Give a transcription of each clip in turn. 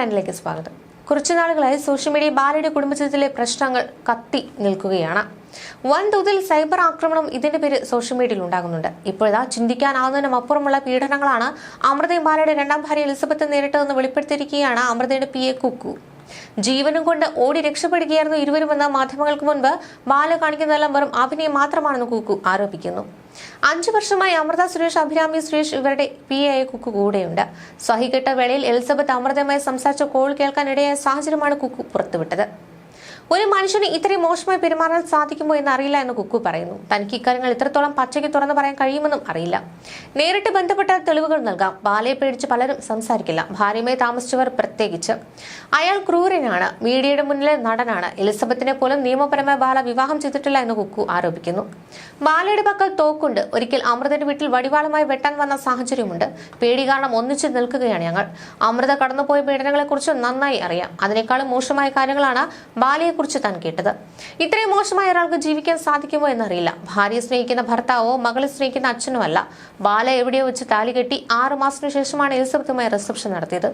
ടെന്നിലേക്ക് സ്വാഗതം. കുറച്ചു നാളുകളായി സോഷ്യൽ മീഡിയ ബാലയുടെ കുടുംബജീവിതത്തിലെ പ്രശ്നങ്ങൾ കത്തി നിൽക്കുകയാണ്. വൻതോതിൽ സൈബർ ആക്രമണം ഇതിന്റെ പേര് സോഷ്യൽ മീഡിയയിൽ ഉണ്ടാകുന്നുണ്ട്. ഇപ്പോഴാ ചിന്തിക്കാനാവുന്നതിനും അപ്പുറമുള്ള പീഡനങ്ങളാണ് അമൃതയും ബാലയുടെ രണ്ടാം ഭാര്യ എലിസബത്ത് നേരിട്ടതെന്ന് വെളിപ്പെടുത്തിയിരിക്കുകയാണ് അമൃതയുടെ പി എ കുക്കു. ജീവനും കൊണ്ട് ഓടി രക്ഷപ്പെടുകയായിരുന്നു ഇരുവരുമെന്ന് മാധ്യമങ്ങൾക്ക് മുൻപ് ബാല കാണിക്കുന്നതെല്ലാം വെറും അഭിനയം മാത്രമാണെന്ന് കുക്കു ആരോപിക്കുന്നു. അഞ്ചു വർഷമായി അമൃത സുരേഷ് അഭിരാമി സുരേഷ് ഇവരുടെ പി എ കുക്കു കൂടെയുണ്ട്. സഹികെട്ട വേളയിൽ എലിസബത്ത് അമൃതയുമായി സംസാരിച്ച കോൾ കേൾക്കാനിടയായ സാഹചര്യമാണ് കുക്കു പുറത്തുവിട്ടത്. ഒരു മനുഷ്യന് ഇത്രയും മോശമായി പെരുമാറാൻ സാധിക്കുമോ എന്ന് അറിയില്ല എന്ന് കുക്കു പറയുന്നു. തനിക്ക് ഇക്കാര്യങ്ങൾ ഇത്രത്തോളം പച്ചയ്ക്ക് തുറന്നു പറയാൻ കഴിയുമെന്നും അറിയില്ല. നേരിട്ട് ബന്ധപ്പെട്ട തെളിവുകൾ നൽകാം. ബാലയെ പേടിച്ച് പലരും സംസാരിക്കില്ല. ഭാര്യമായി താമസിച്ചവർ പ്രത്യേകിച്ച്. അയാൾ ക്രൂരനാണ്. മീഡിയയുടെ മുന്നിലെ നടനാണ്. എലിസബത്തിനെ പോലും നിയമപരമായ ബാല വിവാഹം ചെയ്തിട്ടില്ല എന്ന് കുക്കു ആരോപിക്കുന്നു. ബാലയുടെ പക്കൽ തോക്കുണ്ട്. ഒരിക്കൽ അമൃതന്റെ വീട്ടിൽ വടിവാളമായി വെട്ടാൻ വന്ന സാഹചര്യമുണ്ട്. പേടി കാരണം ഒന്നിച്ചു നിൽക്കുകയാണ് ഞങ്ങൾ. അമൃത കടന്നുപോയ പീഡനങ്ങളെക്കുറിച്ച് നന്നായി അറിയാം. അതിനേക്കാളും മോശമായ കാര്യങ്ങളാണ് ബാലയെക്കുറിച്ച് താൻ കേട്ടത്. ഇത്രയും മോശമായ ഒരാൾക്ക് ജീവിക്കാൻ സാധിക്കുമോ എന്നറിയില്ല. ഭാര്യയെ സ്നേഹിക്കുന്ന ഭർത്താവോ മകളെ സ്നേഹിക്കുന്ന അച്ഛനോ അല്ല. ബാല എവിടെയോ വെച്ച് താലി കെട്ടി ആറു മാസത്തിനു ശേഷമാണ് എലിസബത്തുമായി റിസപ്ഷൻ നടത്തിയത്.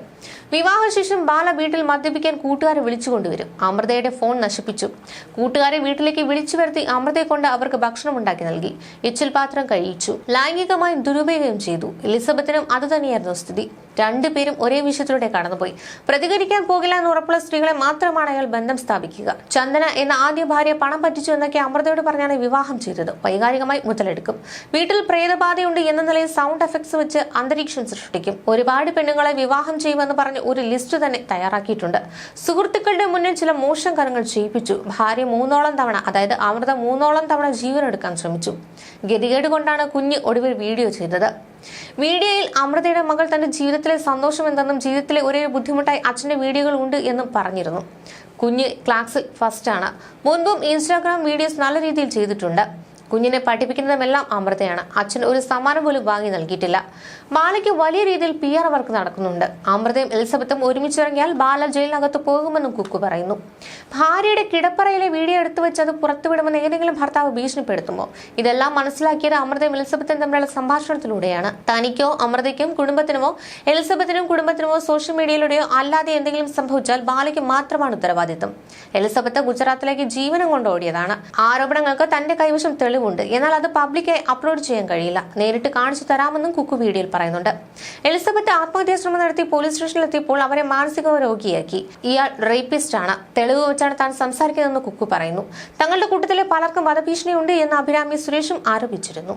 വിവാഹശേഷം ബാല വീട്ടിൽ മദ്യപിക്കാൻ കൂട്ടുകാരെ വിളിച്ചുകൊണ്ടുവരും അമൃതയുടെ ഫോൺ നശിപ്പിച്ചു. കൂട്ടുകാരെ വീട്ടിലേക്ക് വിളിച്ചു വരുത്തി അമൃതയെ കൊണ്ട് അവർക്ക് ഭക്ഷണം ഉണ്ടാക്കി നൽകി. എച്ചിൽ പാത്രം കഴിയിച്ചു ലൈംഗികമായും ദുരുപയോഗം ചെയ്തു. എലിസബത്തിനും അത് തന്നെയായിരുന്നു സ്ഥിതി. രണ്ടുപേരും ഒരേ വിഷയത്തിലൂടെ കടന്നുപോയി. പ്രതികരിക്കാൻ പോകില്ല എന്ന് ഉറപ്പുള്ള സ്ത്രീകളെ മാത്രമാണ് അയാൾ ബന്ധം സ്ഥാപിക്കുക. ചന്ദന എന്ന ആദ്യ ഭാര്യ പണം പറ്റിച്ചു എന്നൊക്കെ അമൃതയോട് പറഞ്ഞാണ് വിവാഹം ചെയ്തത്. വൈകാരികമായി മുതലെടുക്കും. വീട്ടിൽ പ്രേതബാധയുണ്ട് എന്ന നിലയിൽ സൗണ്ട് എഫക്ട്സ് വെച്ച് അന്തരീക്ഷം സൃഷ്ടിക്കും. ഒരുപാട് പെണ്ണുങ്ങളെ വിവാഹം ചെയ്യുമെന്ന് പറഞ്ഞ് ഒരു ലിസ്റ്റ് തന്നെ തയ്യാറാക്കിയിട്ടുണ്ട്. സുഹൃത്തുക്കളുടെ മുന്നിൽ ചില മോശം കാര്യങ്ങൾ ചെയ്യിപ്പിച്ചു. ഭാര്യ മൂന്നോളം തവണ അതായത് അമൃത മൂന്നോളം തവണ ജീവനെടുക്കാൻ ശ്രമിച്ചു. ഗതികേട് കൊണ്ടാണ് കുഞ്ഞ് ഒടുവിൽ വീഡിയോ ചെയ്തത്. വീഡിയോയിൽ അമൃതയുടെ മകൾ തന്റെ ജീവിതത്തിലെ സന്തോഷം എന്തെന്നും ജീവിതത്തിലെ ഒരേ ബുദ്ധിമുട്ടായി അച്ഛന്റെ വീഡിയോകൾ ഉണ്ട് എന്നും പറഞ്ഞിരുന്നു. കുഞ്ഞ് ഫസ്റ്റ് ഫസ്റ്റാണ് മുൻപും ഇൻസ്റ്റാഗ്രാം വീഡിയോസ് നല്ല രീതിയിൽ ചെയ്തിട്ടുണ്ട്. കുഞ്ഞിനെ പഠിപ്പിക്കുന്നതുമെല്ലാം അമൃതയാണ്. അച്ഛൻ ഒരു സമ്മാനം പോലും വാങ്ങി നൽകിയിട്ടില്ല. ബാലയ്ക്ക് വലിയ രീതിയിൽ പി ആർ വർക്ക് നടക്കുന്നുണ്ട്. അമൃതയും എലിസബത്തും ഒരുമിച്ചിറങ്ങിയാൽ ബാല ജയിലിനകത്ത് പോകുമെന്നും കുക്കു പറയുന്നു. ഭാര്യയുടെ കിടപ്പറയിലെ വീഡിയോ എടുത്തു വെച്ച് അത് പുറത്തുവിടുമെന്ന് ഏതെങ്കിലും ഭർത്താവ് ഭീഷണിപ്പെടുത്തുമോ? ഇതെല്ലാം മനസ്സിലാക്കിയത് അമൃതയും എലിസബത്തും തമ്മിലുള്ള സംഭാഷണത്തിലൂടെയാണ്. തനിക്കോ അമൃതയ്ക്കും കുടുംബത്തിനുമോ എലിസബത്തിനും കുടുംബത്തിനുമോ സോഷ്യൽ മീഡിയയിലൂടെയോ അല്ലാതെ എന്തെങ്കിലും സംഭവിച്ചാൽ ബാലയ്ക്ക് മാത്രമാണ് ഉത്തരവാദിത്തം എലിസബത്ത് ഗുജറാത്തിലേക്ക് ജീവനം കൊണ്ടോടിയതാണ് ആരോപണങ്ങൾക്ക് തന്റെ കൈവശം തെളിവുണ്ട് എന്നാൽ അത് പബ്ലിക്കായി അപ്ലോഡ് ചെയ്യാൻ കഴിയില്ല. നേരിട്ട് കാണിച്ചു തരാമെന്നും കുക്കു വീഡിയോയിൽ പറയുന്നുണ്ട്. എലിസബത്ത് ആത്മഹത്യാ ശ്രമം നടത്തി പോലീസ് സ്റ്റേഷനിലെത്തിയപ്പോൾ അവരെ മാനസിക രോഗിയാക്കി ഇയാൾ റേപ്പിസ്റ്റ് ആണ് തെളിവ് വെച്ചാണ് താൻ സംസാരിക്കുന്നതെന്ന് കുക്കു പറയുന്നു. തങ്ങളുടെ കൂട്ടത്തിലെ പലർക്കും വധഭീഷണിയുണ്ട് എന്ന് അഭിരാമി സുരേഷും ആരോപിച്ചിരുന്നു.